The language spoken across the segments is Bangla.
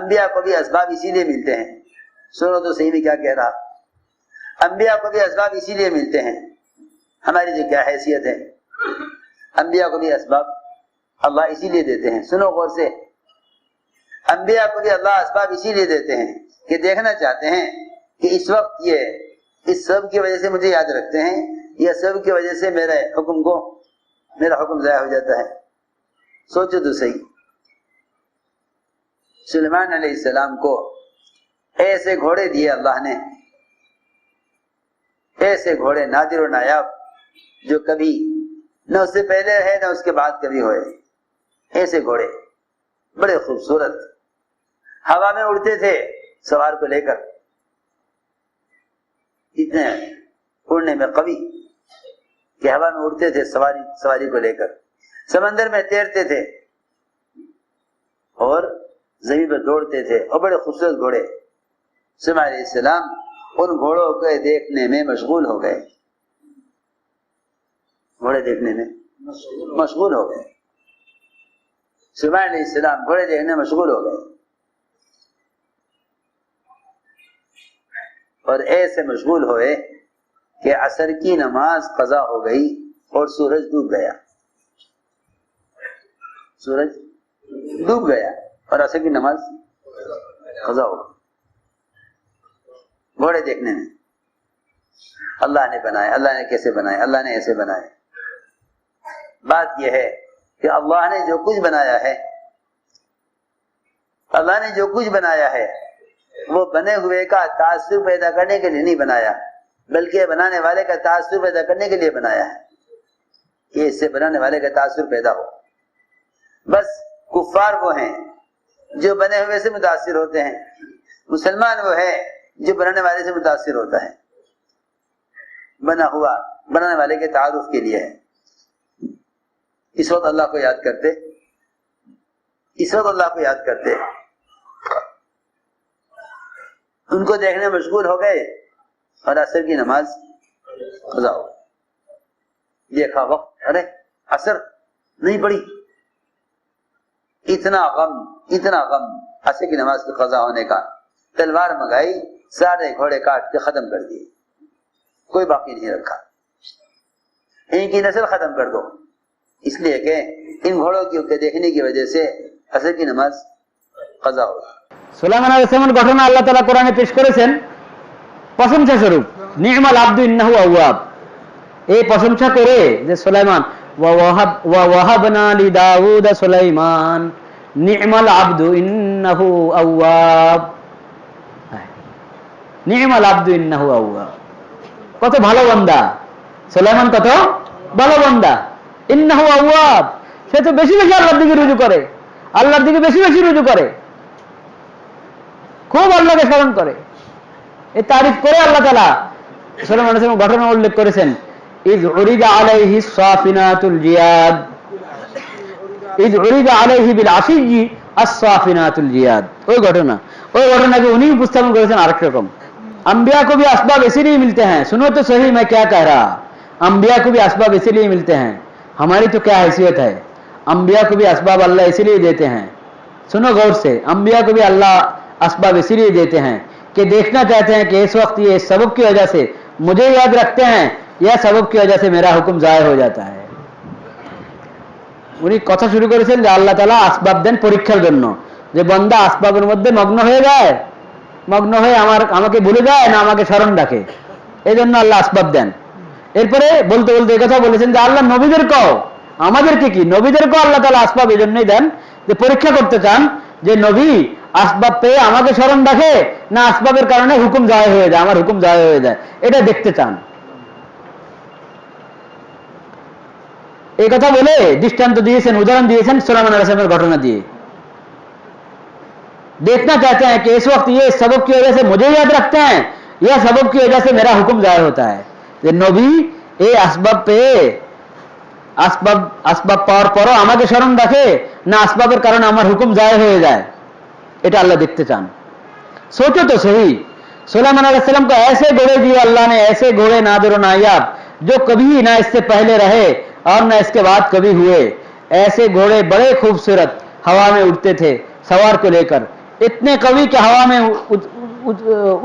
انبیاء کو بھی اسباب اسی لیے ملتے ہیں۔ سنو تو صحیح میں کیا کہہ رہا۔ انبیاء کو بھی اسباب اسی لیے ملتے ہیں۔ ہماری جو کیا حیثیت ہے۔ انبیاء کو بھی اسباب اللہ اسی لیے دیتے ہیں۔ سنو غور سے۔ انبیاء کو بھی اللہ اسباب اسی لیے دیتے ہیں کہ دیکھنا چاہتے ہیں کہ اس وقت یہ اس سب کی وجہ سے مجھے یاد رکھتے ہیں۔ یا سب کی وجہ سے میرے حکم کو، میرا حکم ضائع ہو جاتا ہے۔ سوچو تو صحیح۔ سلمان علیہ السلام کو ایسے گھوڑے دیے اللہ نے، ایسے گھوڑے نادر و نایاب جو کبھی نہ اس سے پہلے ہے، نہ اس کے بعد کبھی ہوئے۔ ایسے گھوڑے، بڑے خوبصورت۔ ہوا میں اڑتے تھے سوار کو لے کر۔ اتنے اڑنے میں قوی کہ ہوا میں اڑتے تھے سواری سواری کو لے کر۔ سمندر میں تیرتے تھے اور زمین پر دوڑتے تھے اور بڑے خوبصورت گھوڑے۔ سما علیہ السلام ان گھوڑوں کے دیکھنے میں مشغول ہو گئے۔ گھوڑے دیکھنے میں مشغول ہو گئے۔ سما علیہ السلام گھوڑے دیکھنے میں مشغول ہو گئے۔ اور ایسے مشغول ہوئے کہ اثر کی نماز قضا ہو گئی اور سورج ڈوب گیا۔ سورج ڈوب گیا۔ اور اثر کی نماز قضا ہوگا۔ گھوڑے دیکھنے میں۔ اللہ نے بنائے، اللہ نے کیسے بنائے، اللہ نے ایسے بنائے۔ بات یہ ہے کہ اللہ نے جو کچھ بنایا ہے، اللہ نے جو کچھ بنایا ہے، وہ بنے ہوئے کا تاثر پیدا کرنے کے لیے نہیں بنایا، بلکہ بنانے والے کا تاثر پیدا کرنے کے لیے بنایا ہے۔ کہ اس سے بنانے والے کا تاثر پیدا ہو۔ بس کفار وہ ہیں جو بنے ہوئے سے متاثر ہوتے ہیں۔ مسلمان وہ ہے جو بنانے والے سے متاثر ہوتا ہے۔ بنا ہوا، بنانے والے کے تعارف کے لیے ہے۔ اس وقت اللہ کو یاد کرتے۔ اس وقت اللہ کو یاد کرتے۔ ان کو دیکھنے مشغول ہو گئے اور عصر کی نماز خزا ہو۔ دیکھا وقت، ارے، عصر نہیں پڑی۔ اتنا غم اتنا غم، عصر کی نماز کے قضا ہونے کا۔ تلوار منگائی، سارے گھوڑے کاٹ کے ختم کر دیے۔ کوئی باقی نہیں رکھا۔ ان کی نسل ختم کر دو۔ اس لیے کہ ان گھوڑوں کی دیکھنے کی وجہ سے عصر کی نماز قضا ہو۔ সুলাইমান আলাইহিসসালামের ঘটনা আল্লাহ তাআলা কোরআনে পেশ করেছেন প্রশংসা স্বরূপ নি'মাল আব্দু ইন্নাহু আওয়াব এই প্রশংসা করে যে সুলাইমান সুলাইমান কত ভালো বান্দা। সুলাইমান কত ভালো বান্দা। ইন্নাহু আওয়াব সে তো বেশি বেশি আল্লাহর দিকে রুজু করে। আল্লাহর দিকে বেশি বেশি রুজু করে। খুব আল্লাহকে স্মরণ করে। এই তারিফ করে আল্লাহ তালা সালাম ঘটনা উল্লেখ করেছেন। اذ عرض الصافنات اذ عرض الصافنات ওই ঘটনা। ওই উনি উপস্থাপন করেছেন আরেক রকম। انبیاء کو بھی اسباب اسی لیے ملتے ہیں سنو تو صحیح میں کیا کہہ رہا انبیاء کو بھی اسباب اسی لیے ملتے ہیں ہماری تو کیا حیثیت ہے انبیاء کو بھی اسباب اللہ اسی لیے دیتے ہیں سنو غور سے انبیاء کو بھی اللہ اسباب اسی لیے دیتے ہیں کہ دیکھنا چاہتے ہیں کہ اس وقت یہ سبب کی وجہ سے مجھے یاد رکھتے ہیں ইয়া সবব কি ওজা মেরা হুকুম জায় হয়ে যাতা উনি কথা শুরু করেছেন যে আল্লাহ তালা আসবাব দেন পরীক্ষার জন্য। যে বন্দা আসবাবের মধ্যে মগ্ন হয়ে যায়, মগ্ন হয়ে আমার, আমাকে ভুলে যায় না আমাকে স্মরণ রাখে। এই জন্য আল্লাহ আসবাব দেন। এরপরে বলতে বলতে কথা বলেছেন যে আল্লাহ নবীদের কও, আমাদেরকে কি? নবীদের কও আল্লাহ তালা আসবাব এই জন্যই দেন যে পরীক্ষা করতে চান যে নবী আসবাব পেয়ে আমাকে স্মরণ রাখে না আসবাবের কারণে হুকুম জয় হয়ে যায়, আমার হুকুম জয় হয়ে যায়। এটা দেখতে চান। এই কথা বলে দৃষ্টান্ত দিয়েছেন، উদাহরণ দিয়েছেন সুলামান علیہ ঘটনা দিয়ে। دیکھنا چاہتے ہیں کہ اس وقت یہ سبب کی وجہ سے مجھے یاد رکھتے ہیں یا سبب کی وجہ سے میرا حکم ظاہر ہوتا ہے? یہ نبی اے اسباب پہ اسباب اسباب আসবাব আসবাব পাওয়ার পরও আমাকে স্মরণ রাখে، না আসবাবের কারণে আমার হুকুম জায় হয়ে যায়। এটা আল্লাহ দেখতে চান। سوچو تو صحیح سلیمان علیہ السلام کو ایسے گھوڑے دیے اللہ نے ایسے گھوڑے نادر و نایاب جو کبھی نہ اس سے پہلے رہے اور نہ اس کے بعد کبھی ہوئے۔ ایسے گھوڑے بڑے خوبصورت ہوا میں اڑتے تھے، سوار کو لے کر۔ اتنے قوی کہ ہوا میں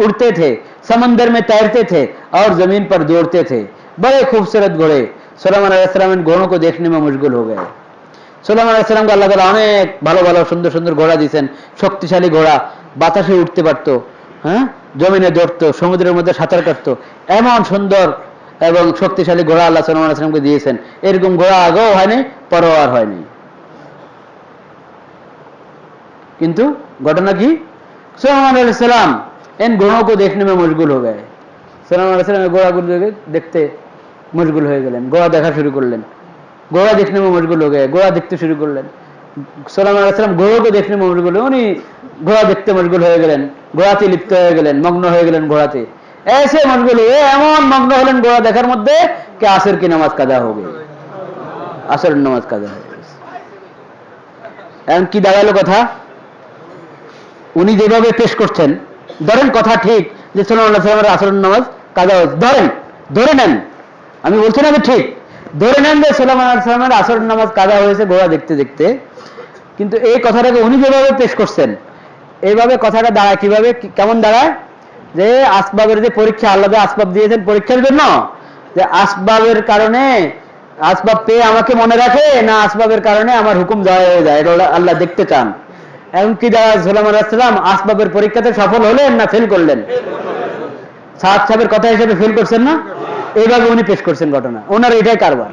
اڑتے تھے، سمندر میں تیرتے تھے اور زمین پر دوڑتے تھے۔ بڑے خوبصورت گھوڑے۔ سلمان علیہ السلام ان گھوڑوں کو دیکھنے میں مشغول ہو گئے۔ سلمان علیہ السلام کا اللہ আল্লাহ তাআলা بھلو ভালো سندر سندر সুন্দর ঘোড়া দিয়েছেন শক্তিশালী ঘোড়া বাতাসে উঠতে পারতো হ্যাঁ জমিনে دوڑتو، سمندر মধ্যে সাঁতার کرتو۔ ایمان سندر এবং শক্তিশালী ঘোড়া আল্লাহ সাল্লাহ আসলামকে দিয়েছেন। এরকম ঘোড়া আগেও হয়নি, পরও আর হয়নি। কিন্তু ঘটনা কি? সালাম সোহামান আলাইসালাম इन घोड़ों को देखने में मशगुल हो गए सलाम घोड़ा को দেখতে মশগুল হয়ে গেলেন। ঘোড়া দেখা শুরু করলেন। ঘোড়া দেখনে মে মশগুল হয়ে গেলেন। ঘোড়া দেখতে শুরু করলেন। সালাম আলাইসালাম ঘোড়াকে দেখনে মে মশগুল উনি ঘোড়া দেখতে মশগুল হয়ে গেলেন। ঘোড়াতে লিপ্ত হয়ে গেলেন, মগ্ন হয়ে গেলেন ঘোড়াতে মশগুল হয়ে এমন মগ্ন হলেন ঘোড়া দেখার মধ্যে কে আসর কি নামাজ কাদা হবে আসর নামাজ হয়ে গেছে। এখন কি দাঁড়াল কথা উনি যেভাবে পেশ করছেন ধরেন কথা ঠিক যে সাল্লাহ সাল্লামের আসর নামাজ কাদা হয়েছে ধরেন ধরে নেন আমি বলছি না যে ঠিক ধরে নেন যে সাল্লামের আসর নামাজ কাদা হয়েছে ঘোড়া দেখতে দেখতে কিন্তু এই কথাটাকে উনি যেভাবে পেশ করছেন এইভাবে কথাটা দাঁড়ায় কীভাবে কেমন দাঁড়ায় যে আসবাবের যে পরীক্ষা, আল্লাহ আসবাব দিয়েছেন পরীক্ষার জন্য, যে আসবাবের কারণে আসবাব পেয়ে আমাকে মনে রাখে, না আসবাবের কারণে আমার হুকুম জয় হয়ে যায়, এটা আল্লাহ দেখতে চান। এখন কি দাঁড়া সালাম আসবাবের পরীক্ষাতে সফল হলেন না ফেল করলেন? সাদ সাহেবের কথা হিসেবে ফেল করছেন না? এইভাবে উনি পেশ করছেন ঘটনা। ওনার এটাই কারবার।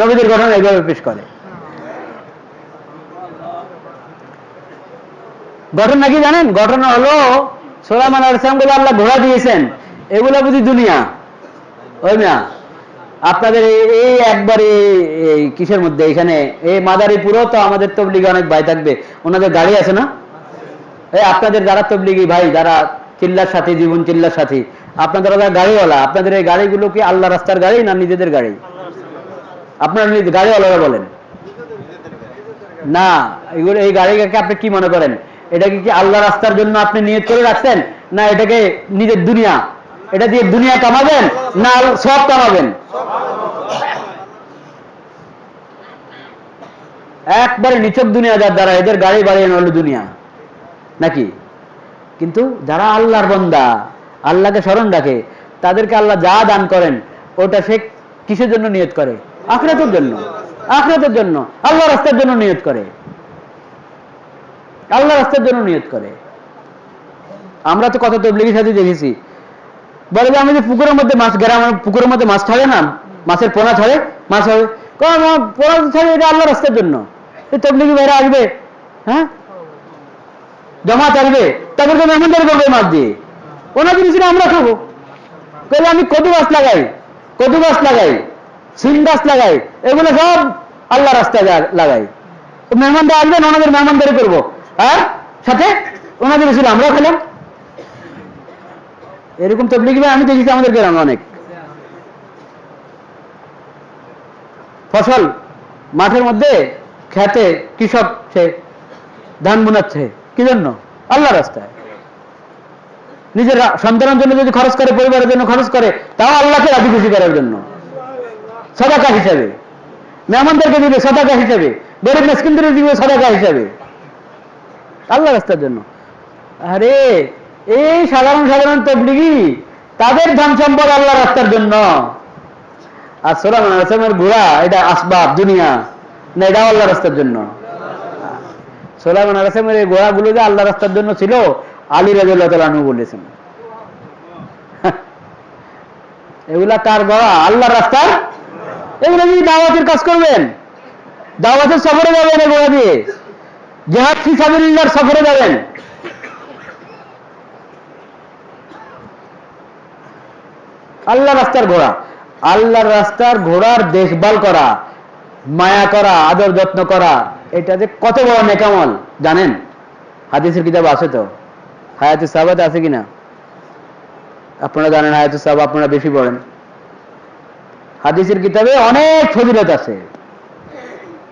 নবীদের ঘটনা এইভাবে পেশ করে। ঘটনা কি জানেন? ঘটনা হলো সোলামান আলাইসালামগুলো আল্লাহ ঘোড়া দিয়েছেন। এগুলো বুঝি দুনিয়া। ওই না। আপনাদের এই- একবারে এই কিসের মধ্যে? এখানে এই মাদারীপুরও তো আমাদের তবলিগে অনেক ভাই থাকবে। ওনাদের গাড়ি আছে না? এই আপনাদের যারা তবলিগি ভাই, যারা চিল্লার সাথী, জীবন চিল্লার সাথী, আপনাদের যারা গাড়িওয়ালা। আপনাদের এই গাড়িগুলো কি আল্লাহ রাস্তার গাড়ি না নিজেদের গাড়ি? আপনারা গাড়িওয়ালারা বলেন। না, এগুলো এই গাড়িকে আপনি কি মনে করেন? এটাকে কি আল্লাহ রাস্তার জন্য আপনি নিয়ত করে রাখছেন? না এটাকে নিজের দুনিয়া? এটা দিয়ে দুনিয়া কামাবেন? না সব কামাবেন? একবারে নিচক দুনিয়া যার দ্বারা এদের গাড়ি বাড়িয়ে হলো দুনিয়া। নাকি? কিন্তু যারা আল্লাহর বন্দা, আল্লাহকে স্মরণ রাখে, তাদেরকে আল্লাহ যা দান করেন, ওটা সে কিসের জন্য নিয়ত করে? আখরাতের জন্য। আখরাতের জন্য। আল্লাহ রাস্তার জন্য নিয়ত করে। আল্লাহ রাস্তার জন্য নিয়ত করে। আমরা তো কত তবলিগের সাথে দেখেছি। বলে যে আমি যে পুকুরের মধ্যে মাছ গ্রামের পুকুরের মধ্যে মাছ ছাড়ে না, মাছের পোনা ছাড়ে, মাছ হবে পোনা ছাড়ে, এটা আল্লাহ রাস্তার জন্য। তবলিগি ভাইরা আসবে হ্যাঁ? জমা আসবে তারপর তো মেহমানদারি করবে মাছ দিয়ে। ওনা জিনিসটা আমরা খাব। তাহলে আমি কদু গাছ লাগাই, কদু গাছ লাগাই সিম গাছ লাগাই, এগুলো সব আল্লাহ রাস্তায় লাগাই। মেহমানরা আসবেন, ওনাদের মেহমানদারি করব। আর সাথে? ওনাদের ছিল, আমরাও খেলাম। এরকম আমি দেখেছি আমাদের গ্রামে অনেক। ফসল মাঠের মধ্যে কৃষক সে ধান বুনাচ্ছে। কি জন্য? আল্লাহ রাস্তায়। নিজের সন্তানের জন্য যদি খরচ করে, পরিবারের জন্য খরচ করে, তাও আল্লাহকে রাজি খুশি করার জন্য। সদাকা হিসাবে। মেহমানদেরকে দিবে সদাকা হিসাবে। গরিব মেসকিনদের দিবে সদাকা হিসাবে। আল্লাহ রাস্তার জন্য। আরে, এই সাধারণ সাধারণ তবলিগি, তাদের ধন সম্পদ আল্লাহ রাস্তার জন্য। আর সোলামান আসলামের ঘোড়া এটা আসবাব, দুনিয়া, না এটা আল্লাহ রাস্তার জন্য। সোলামান আসলামের এই ঘোড়াগুলো যে আল্লাহ রাস্তার জন্য ছিল, আলী রাজু বলেছেন। এগুলা কার ঘোড়া আল্লাহ রাস্তার? এগুলো যদি দাওয়াতের কাজ করবেন? দাওয়াতের সফরে যাবেন ঘোড়া দিয়ে? জেহাদ ফি সফরে যাবেন? আল্লাহ রাস্তার ঘোড়া। আল্লাহর রাস্তার ঘোড়ার দেখভাল করা, মায়া করা, আদর যত্ন করা, এটা যে কত বড় নেকামল, জানেন? হাদিসের কিতাব আছে তো? হায়াতুস সাহাবাতে আছে কিনা? আপনারা জানেন হায়াতুস সাহাবা আপনারা বেশি পড়েন। হাদিসের কিতাবে অনেক ফজিলত আছে।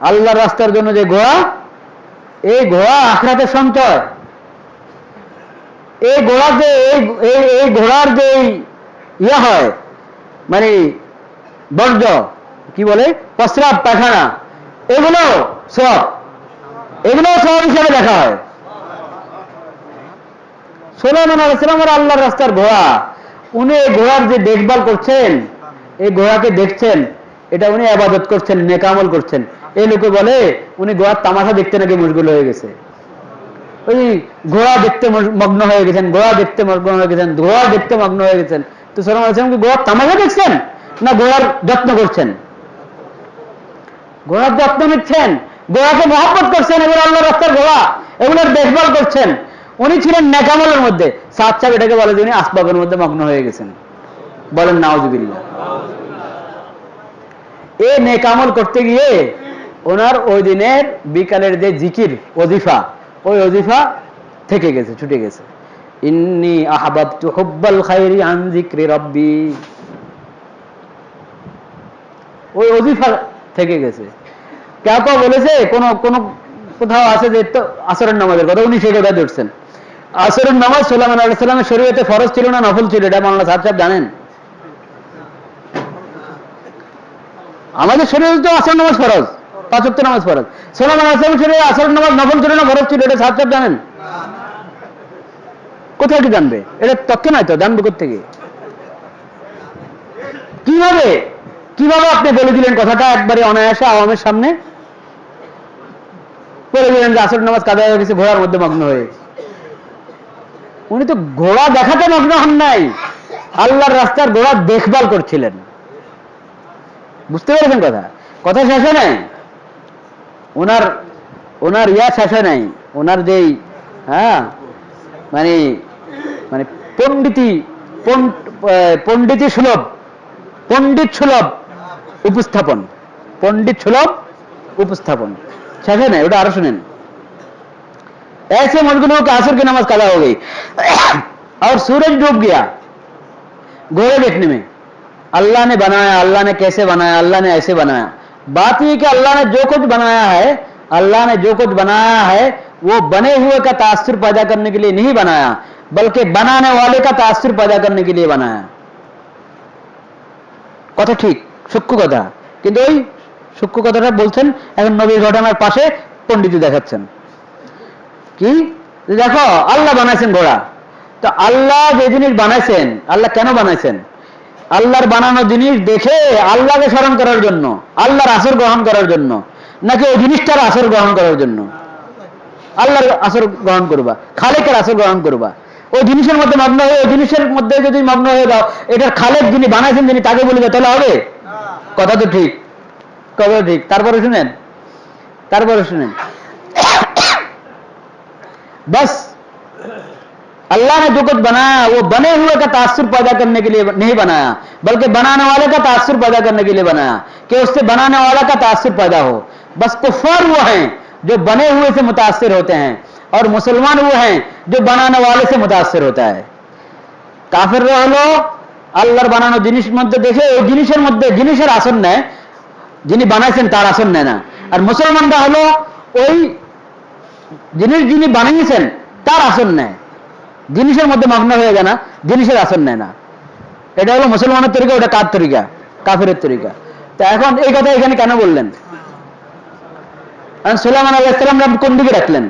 আল্লাহর রাস্তার জন্য যে ঘোড়া এই ঘোড়া আখরাতের সঞ্চয়। এই ঘোড়া যে এই- ঘোড়ার যে ইয়ে হয় মানে বর্জ্য, কি বলে? প্রস্রাব পায়খানা। এগুলো সব এগুলো সব হিসাবে দেখা হয়। সোলাইমান আলাইসালামের আল্লাহর রাস্তার ঘোড়া। উনি এই ঘোড়ার যে দেখভাল করছেন, এই ঘোড়াকে দেখছেন, এটা উনি আবাদত করছেন, নেকামল করছেন। এই লোকে বলে, উনি ঘোড়ার তামাশা দেখতে নাকি মুশগুল হয়ে গেছে। ওই ঘোড়া দেখতে মগ্ন হয়ে গেছেন ঘোড়া দেখতে মগ্ন হয়ে গেছেন ঘোড়া দেখতে মগ্ন হয়ে গেছেন। তো সোলাইমান আলাইসালাম কি ঘোড়ার তামাশা দেখছেন না ঘোড়ার যত্ন করছেন? ঘোড়ার যত্ন নিচ্ছেন ঘোড়াকে মহব্বত করছেন, এগুলো আল্লাহ রাস্তার ঘোড়া এগুলোর দেখভাল করছেন। উনি ছিলেন নেকামলের মধ্যে, সাত সাহেব এটাকে বলে যে উনি আসবাবের মধ্যে মগ্ন হয়ে গেছেন। বলেন নাওজুবিল্লাহ এ নেকামল করতে গিয়ে ওনার ওই দিনের বিকালের যে জিকির অজিফা ওই অজিফা থেকে গেছে, ছুটে গেছে। ইন্নি আন ওই অজিফা থেকে গেছে। কেউ কেউ বলেছে, কোন কোন কোথাও আছে যে আসরের নামাজের কথা, উনি সেই কথা ধরছেন। আসরের নামাজ সোলামান আলাইসালামের শরীয়তে ফরজ ছিল না, নফল ছিল, এটা বাংলা সাহেব সাহেব জানেন? আমাদের শরীরে তো আসর নামাজ ফরজ। পাঁচক্ত নামাজ ফরজ সোলামান আলাইসালামের শরীরে আসর নামাজ নফল ছিল না ফরজ ছিল এটা সাহেব জানেন? কোথায় কি জানবে? এটা তথ্য নাই তো, জানবে কোথেকে কীভাবে কীভাবে আপনি বলে দিলেন কথাটা একবারে অনায়াসে আওয়ামের সামনে? বলে দিলেন যে আসর নামাজ কাদা হয়ে গেছে, ঘোড়ার মধ্যে মগ্ন হয়ে। উনি তো ঘোড়া দেখাতে মগ্ন হন নাই, আল্লাহর রাস্তার ঘোড়া দেখভাল করছিলেন। বুঝতে পেরেছেন কথা? কথা শেষে নাই? ওনার ওনার ইয়া শেষে নাই ওনার যেই হ্যাঁ মানে মানে পণ্ডিতি পণ্ড- আহ, পণ্ডিতি সুলভ পণ্ডিত সুলভ উপস্থাপন पंडित सुलभ उपस्थापन শেখে নাই ওটা আরো শুনেন ऐसे मशगूल हो कि असर की नमाज कदा हो गई और सूरज डूब गया घोड़े देखने में अल्लाह ने बनाया अल्लाह ने कैसे बनाया अल्लाह ने ऐसे बनाया बात ये कि अल्लाह ने जो कुछ बनाया है अल्लाह ने जो कुछ बनाया है वो बने हुए का तासुर पैदा करने के लिए नहीं बनाया बल्कि बनाने वाले का तासुर पैदा करने के लिए बनाया কথা ঠিক সূক্ষ্ম কথা কিন্তু ওই সূক্ষ্ম কথাটা বলছেন এখন নবীর ঘটনার পাশে পণ্ডিত দেখাচ্ছেন কি যে দেখো আল্লাহ বানাইছেন ঘোড়া তো আল্লাহ যে জিনিস বানাইছেন আল্লাহ কেন বানাইছেন আল্লাহর বানানো জিনিস দেখে আল্লাহকে স্মরণ করার জন্য, আল্লাহর আসর গ্রহণ করার জন্য, নাকি ওই জিনিসটার আসর গ্রহণ করার জন্য? আল্লাহর আসর গ্রহণ করবা, খালেকের আসর গ্রহণ করবা। ওই জিনিসের মধ্যে মগ্ন হয়ে, ওই জিনিসের মধ্যে যদি মগ্ন হয়ে যাও, এটার খালেক যিনি বানাইছেন যিনি তাকে বলবে, তাহলে হবে? কথা তো ঠিক। কথা ঠিক। তারপরে শুনেন। তারপরে শুনেন। اللہ نے جو کچھ بنایا وہ بنے ہوئے کا تاثر پیدا کرنے کے لیے نہیں بنایا، بلکہ بنانے والے کا تاثر پیدا کرنے کے لیے بنایا، کہ اس سے بنانے والا کا تاثر پیدا ہو۔ بس کفار وہ ہیں جو بنے ہوئے سے متاثر ہوتے ہیں، اور مسلمان وہ ہیں جو بنانے والے سے متاثر ہوتا ہے۔ کافر رہ لو، اللہ بنانا جنس مدد دیکھے جنسر مدد جنسر آسن মধ্যে جن আসন নেয় تار آسن তার نا۔ اور مسلمان رہ لو، وہی جنس জিনিস بنائی বানিয়েছেন تار آسن নেয় জিনিসের মধ্যে মগ্ন হয়ে যায় না, জিনিসের আসন নেয় না। এটা হলো মুসলমানের তরিকা, ওটা কার তরিকা? কাফেরের তরিকা। তা এখন এই কথা এখানে কেন বললেন? সুলাইমান আলাইসালাম কোন দিকে রাখলেন?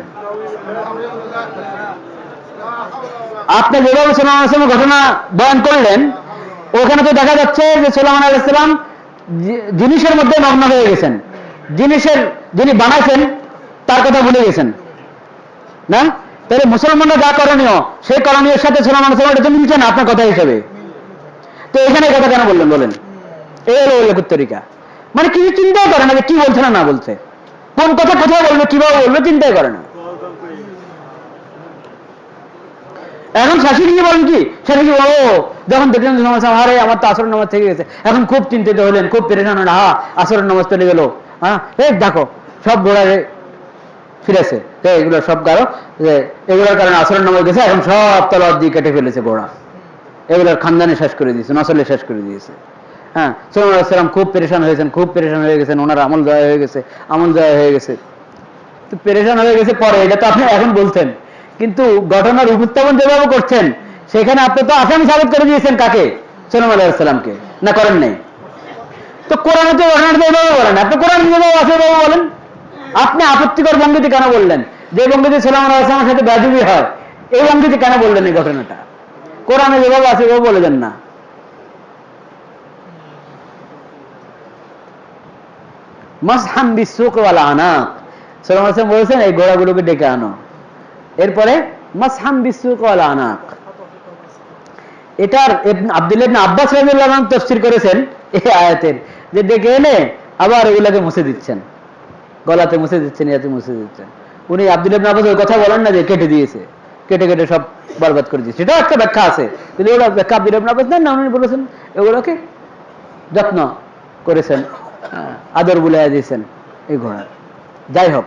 আপনি যেভাবে সুলাইমান আলাইসালামের ঘটনা বয়ান করলেন, ওখানে তো দেখা যাচ্ছে যে সুলাইমান আলাইসালাম জিনিসের মধ্যে মগ্ন হয়ে গেছেন। জিনিসের যিনি বানাইছেন, তার কথা ভুলে গেছেন। না? তাহলে মুসলমানরা যা করণীয়, সেই করণীয়ের সাথে সুলাইমান আলাইসালাম এটা তো মিলছে না আপনার কথা হিসেবে? তো এখানে কথা কেন বললেন, বলেন? এই মানে কিছু চিন্তাই করে না যে কি বলছে না না বলছে? কোন কথা কোথায় বলবে, কীভাবে বলবে, চিন্তাই করে না। এখন শাশুড়ি বলেন কি? শাশুড়ি ও, যখন দেখলেন নামাজ আরে, আমার তো আসরের নামাজ থেকে গেছে। এখন খুব চিন্তিত হলেন, খুব হলেন হা আসরের নামাজ চলে গেল। হ্যাঁ দেখো, সব ঘোড়ায় ফিরেছে। এগুলো সব কারও যে এগুলোর কারণে আসরের নামাজ গেছে, এখন সব তলার দিয়ে কেটে ফেলেছে ঘোড়া এগুলোর খানদানে শেষ করে দিয়েছে, নসলে শেষ করে দিয়েছে। হ্যাঁ সালাম খুব পেরেশান হয়েছেন, খুব পেরেশান হয়ে গেছেন, ওনার আমল জয় হয়ে গেছে, আমল জয় হয়ে গেছে। তো পেরেশান হয়ে গেছে পরে, এটা তো আপনি এখন বলছেন। কিন্তু ঘটনার উপস্থাপন যেভাবে করছেন, সেখানে আপনি তো আসামি সাবিত করে দিয়েছেন কাকে? সোনাম আলাইসালামকে না করেন নাই? তো কোরআনে তো ঘটনাটা এভাবে বলেন, আপনি কোরআন যেভাবে আছে এভাবে বলেন। আপনি আপত্তিকর ভঙ্গিতে কেন বললেন? যে ভঙ্গিতে সোলাম আলাইসলামের সাথে ব্যাধবি হয়, এই ভঙ্গিতে কেন বললেন এই ঘটনাটা? কোরআনে যেভাবে আছে ওভাবে বলে দেন না। মাসহাম বিশ্বক ওয়ালা আনাক। সালাম আসলাম বলেছেন, এই ঘোড়াগুলোকে ডেকে আনো। এরপরে, মাসহাম বিশ্বক ওয়ালা আনাক। এটার আব্দুল্লাহ আব্বাস আনহু তাফসীর করেছেন এই আয়াতের, যে ডেকে এনে আবার এগুলাকে মুছে দিচ্ছেন। গলাতে মুছে দিচ্ছেন, ইয়াতে মুছে দিচ্ছেন। উনি আব্দুল ইবনে ওই কথা বলেন না যে কেটে দিয়েছে। কেটে কেটে সব বরবাদ করে দিয়েছে। সেটাও একটা ব্যাখ্যা আছে। কিন্তু ওটা ব্যাখ্যা আব্দুল ইবনে আব্বাস নেন না, উনি বলেছেন এগুলোকে যত্ন করেছেন আদর বুলাইয়া দিয়েছেন এই ঘোড়া। যাই হোক,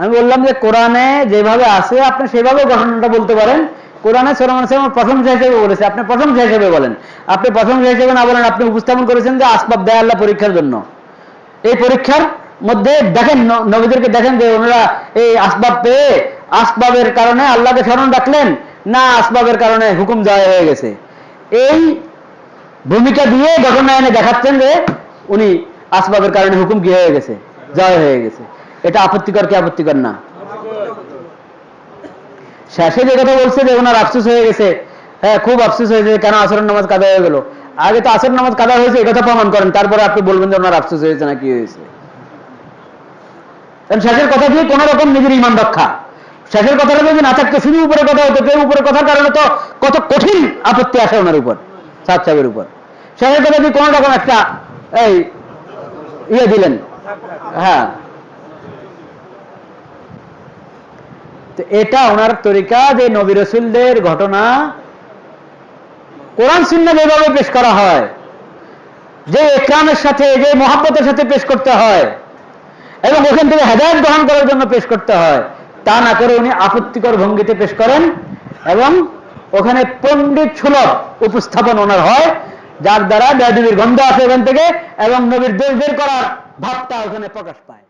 আমি বললাম যে কোরআনে যেভাবে আছে, আপনি সেভাবে ঘটনাটা বলতে পারেন। কোরআনে সোলামান সালাম প্রশংসা হিসেবে বলেছে, আপনি প্রশংসা হিসেবে বলেন। আপনি প্রশংসা হিসেবে না বলেন, আপনি উপস্থাপন করেছেন যে আসবাব দেয় আল্লাহ পরীক্ষার জন্য। এই পরীক্ষার মধ্যে দেখেন নবীদেরকে দেখেন যে ওনারা এই আসবাব পেয়ে, আসবাবের কারণে আল্লাহকে স্মরণ রাখলেন, না আসবাবের কারণে হুকুম দেওয়া হয়ে গেছে। এই ভূমিকা দিয়ে ঘটনা এনে দেখাচ্ছেন যে উনি আসবাবের কারণে হুকুম কি হয়ে গেছে, জয় হয়ে গেছে। এটা আপত্তিকর কি আপত্তিকর না? শেষে যে কথা বলছে যে ওনার আফসোস হয়ে গেছে হ্যাঁ খুব আফসোস হয়েছে কেন আসর নামাজ কাদা হয়ে গেল। আগে তো আসর নামাজ কাদা হয়েছে এই কথা প্রমাণ করেন, তারপরে আপনি বলবেন যে ওনার আফসোস হয়েছে না কি হয়েছে। কারণ শেষের কথা দিয়ে কোন রকম নিজের ইমান রক্ষা। শেষের কথাটা যদি না থাকতো শুধু উপরে কথা হতো, কেউ উপরে কথার কারণে তো কত কঠিন আপত্তি আসে ওনার উপর সাদ সাহেবের উপর। শেষের কথা দিয়ে কোন রকম একটা এই ইয়ে দিলেন। হ্যাঁ। তো এটা ওনার তরিকা যে নবী রসুলদের ঘটনা কোরআন শূন্য যেভাবে পেশ করা হয়, যে একরামের সাথে, যে মহাব্বতের সাথে পেশ করতে হয় এবং ওখান থেকে হেদায়ত গ্রহণ করার জন্য পেশ করতে হয়। তা না করে উনি আপত্তিকর ভঙ্গিতে পেশ করেন এবং ওখানে পণ্ডিত সুলভ উপস্থাপন ওনার হয়, যার দ্বারা বেদবির গন্ধ আছে ওখান থেকে এবং নবীর দেশ বের করার ভাবটা ওখানে প্রকাশ পায়।